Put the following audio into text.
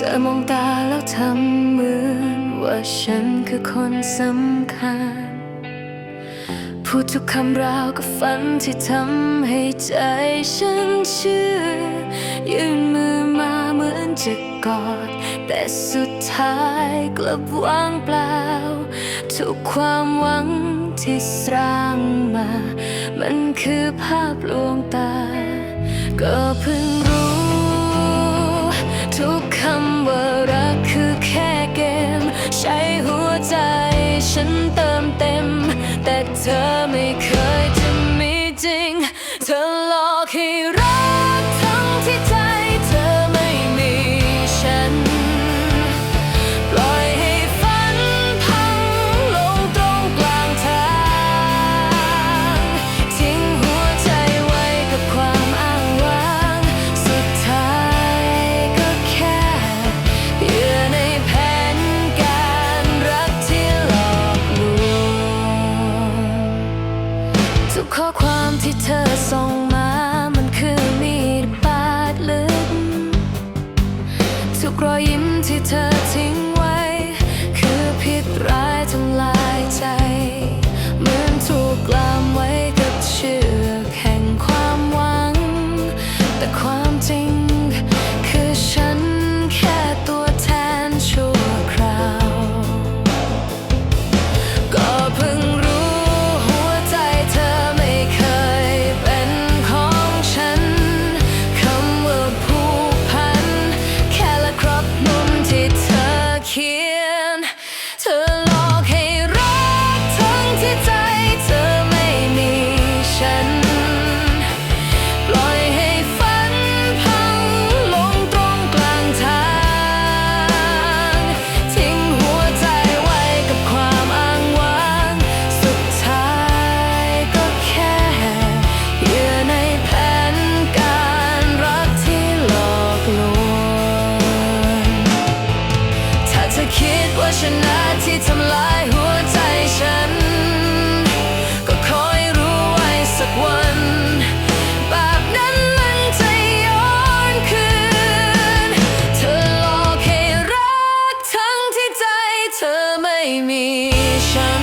ธอมองตาแล้วทำเหมือนว่าฉันคือคนสำคัญ พูดทุกคำราวกับฝันที่ทำให้ใจฉันเชื่อ ยื่นมือมาเหมือนจะกอด แต่สุดท้ายกลับว่างเปล่า ทุกความหวังที่สร้างมา มันคือภาพลวงตา ก็เพิ่ง ข้อความที่เธอส่ง to make me shine.